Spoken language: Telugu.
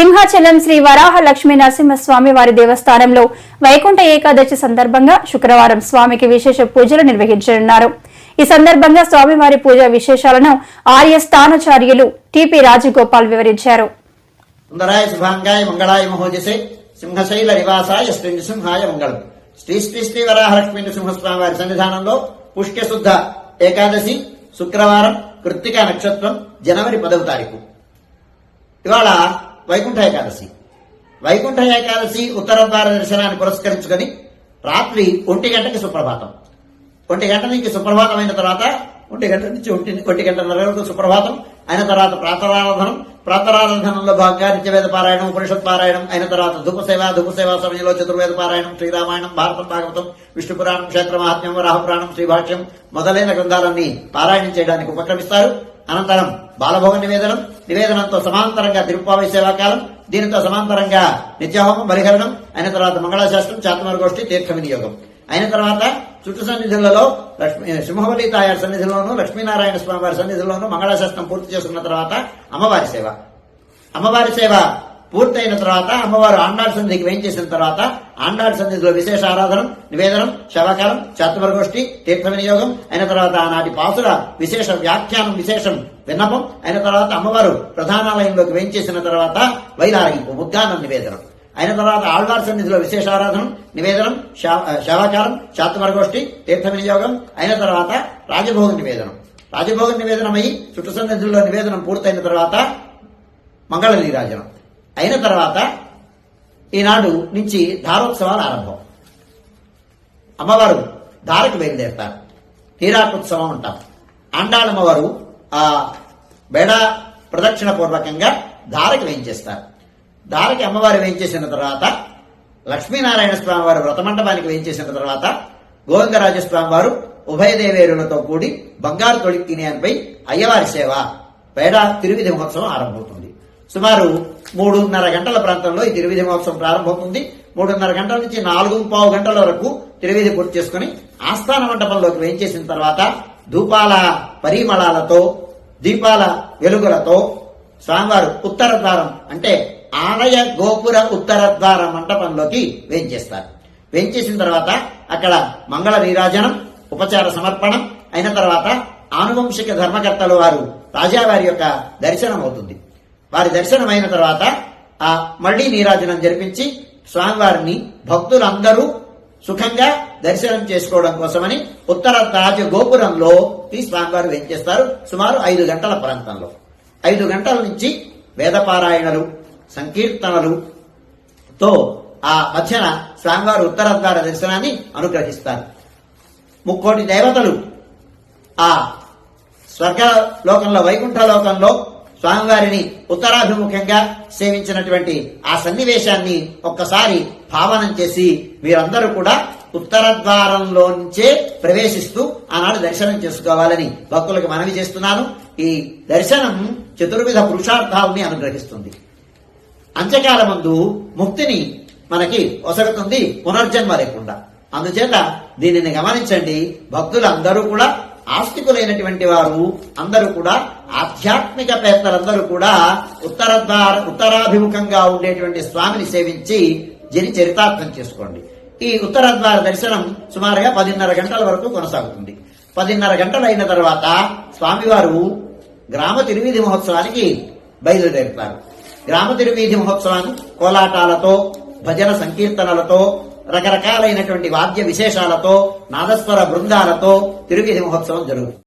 సింహాచలం శ్రీ వరాహ లక్ష్మీ నరసింహస్వామి వారి దేవస్థానంలో వైకుంఠ ఏకాదశి సందర్భంగా శుక్రవారం స్వామికి విశేష పూజలు నిర్వహించనున్నారు. ఈ సందర్భంగా స్వామివారి పూజ విశేషాలను ఆర్య స్థానాచార్యులు టిపి రాజగోపాల్ వివరించారు. సుందరాయ శుభాంగాయ మంగళాయ మహోజసే. సింహశైల నివాసాయ శ్రీ నృసింహాయ మంగళం. శ్రీ శ్రీ శ్రీ వరాహలక్ష్మీ నృసింహస్వామి వారి సన్నిధానంలో పుష్యశుద్ధ ఏకాదశి శుక్రవారం కృత్తిక నక్షత్రం జనవరి పదవ తారీఖు. ఇవాళ వైకుంఠ ఏకాదశి. వైకుంఠ ఏకాదశి ఉత్తర ద్వార దర్శనాన్ని పురస్కరించుకొని రాత్రి ఒంటి గంటకి సుప్రభాతం. ఒంటి గంట నుంచి సుప్రభాతం అయిన తర్వాత ఒంటి గంట నుంచి ఒంటి ఒంటి గంటన్నర వరకు సుప్రభాతం అయిన తర్వాత ప్రాతరారాధనం ప్రాతరారాధనంలో భాగంగా నిత్యవేద పారాయణం ఉపనిషత్ పారాయణం అయిన తర్వాత ధూపసేవ సేవ సమయంలో చతుర్వేద పారాయణం శ్రీరామాయణం భారతం భాగవతం విష్ణు పురాణం క్షేత్ర మహాత్మ్యం రాహపురాణం శ్రీభాష్యం మొదలైన గ్రంథాలన్నీ పారాయణం చేయడానికి ఉపక్రమిస్తారు. అనంతరం బాలభోగ నివేదనం నివేదనంతో సమాంతరంగా తిరుప్పావి సేవాకాలం దీనితో సమాంతరంగా నిత్యహోమం బలిహరణం అయిన తర్వాత మంగళాశాస్త్రం చాతమర గోష్ఠి తీర్థ వినియోగం అయిన తర్వాత చుట్టు సన్నిధులలో లక్ష్మీ సింహవల్లి తాయారు సన్నిధిలోను లక్ష్మీనారాయణ స్వామి వారి సన్నిధిలోను మంగళాశాస్త్రం పూర్తి చేసుకున్న తర్వాత అమ్మవారి సేవ. అమ్మవారి సేవ పూర్తయిన తర్వాత అమ్మవారు ఆండాళ్ సన్నిధికి వేయించేసిన తర్వాత ఆండాళ్ సన్నిధిలో విశేష ఆరాధనం నివేదనం శవకాలం చాతుమరగోష్ఠి తీర్థ వినియోగం అయిన తర్వాత ఆనాటి పాసుల విశేష వ్యాఖ్యానం విశేషం విన్నపం అయిన తర్వాత అమ్మవారు ప్రధానాలయంలోకి వేయించేసిన తర్వాత వైరాగింపు ముద్గానం నివేదనం. అయిన తర్వాత ఆళ్వార్ సన్నిధిలో విశేష ఆరాధనం నివేదనం శవాకారం చాతుమరగోష్ఠి తీర్థ వినియోగం అయిన తర్వాత రాజభోగ నివేదనం. రాజభోగ నివేదనమై చుట్టు సన్నిధుల్లో నివేదనం పూర్తయిన తర్వాత మంగళ నీరాజనం అయిన తర్వాత ఈనాడు నుంచి ధారోత్సవాలు ఆరంభం. అమ్మవారు ధారకు బయలుదేరుతారు. తీరాకోత్సవం అంటాం. ఆండాళమ్మవారు ఆ బెడ ప్రదక్షిణ పూర్వకంగా ధారకి వేయించేస్తారు ధారకి అమ్మవారు వేయించేసిన తర్వాత లక్ష్మీనారాయణ స్వామి వారు వ్రతమండపానికి వేయించేసిన తర్వాత గోవిందరాజస్వామి వారు ఉభయదేవేరులతో కూడి బంగారు తొడిక్కినియన్పై అయ్యవారి సేవ పేడ తిరువిధి మహోత్సవం ఆరంభమవుతుంది. సుమారు మూడున్నర గంటల ప్రాంతంలో ఈ తిరువిధి మహోత్సవం ప్రారంభమవుతుంది. మూడున్నర గంటల నుంచి నాలుగు పావు గంటల వరకు తిరువిధి పూర్తి చేసుకుని ఆస్థాన మండపంలోకి వేయించేసిన తర్వాత ధూపాల పరిమళాలతో దీపాల వెలుగులతో స్వామివారు ఉత్తర ద్వారం అంటే ఆలయ గోపుర ఉత్తర ద్వార మంటపంలోకి వేయించేస్తారు. వేయించేసిన తర్వాత అక్కడ మంగళ నీరాజనం ఉపచార సమర్పణం అయిన తర్వాత ఆనువంశిక ధర్మకర్తలు వారు రాజావారి యొక్క దర్శనం అవుతుంది. వారి దర్శనం అయిన తర్వాత ఆ మళ్ళీ నీరాజనం జరిపించి స్వామివారిని భక్తులందరూ సుఖంగా దర్శనం చేసుకోవడం కోసమని ఉత్తర రాజ గోపురంలో ఈ స్వామివారు వేంచేస్తారు సుమారు ఐదు గంటల ప్రాంతంలో. ఐదు గంటల నుంచి వేదపారాయణలు సంకీర్తనలు తో ఆ మధ్యన స్వామివారు ఉత్తర ద్వార దర్శనాన్ని అనుగ్రహిస్తారు. ముక్కోటి దేవతలు ఆ స్వర్గ లోకంలో వైకుంఠ లోకంలో స్వామివారిని ఉత్తరాభిముఖంగా సేవించినటువంటి ఆ సన్నివేశాన్ని ఒక్కసారి భావనం చేసి మీరందరూ కూడా ఉత్తర ద్వారంలోంచే ప్రవేశిస్తూ ఆనాడు దర్శనం చేసుకోవాలని భక్తులకు మనవి చేస్తున్నాను. ఈ దర్శనం చతుర్విధ పురుషార్థాలని అనుగ్రహిస్తుంది. అంత్యకాలమందు ముక్తిని మనకి ఒసగుతుంది పునర్జన్మ లేకుండా. అందుచేత దీనిని గమనించండి. భక్తులందరూ కూడా ఆస్తికులైనటువంటి వారు అందరూ కూడా ఆధ్యాత్మిక పేత్తలందరూ కూడా ఉత్తర ఉత్తరాభిముఖంగా ఉండేటువంటి స్వామిని సేవించి జని చరితార్థం చేసుకోండి. ఈ ఉత్తరద్వార దర్శనం సుమారుగా పదిన్నర గంటల వరకు కొనసాగుతుంది. పదిన్నర గంటలైన తర్వాత స్వామివారు గ్రామ తిరువీధి మహోత్సవానికి బయలుదేరుతారు. గ్రామ తిరువీధి మహోత్సవాన్ని కోలాటాలతో భజన సంకీర్తనలతో రకరకాలైనటువంటి వాద్య విశేషాలతో నాదస్వర బృందాలతో తిరువీధి మహోత్సవం జరుగుతుంది.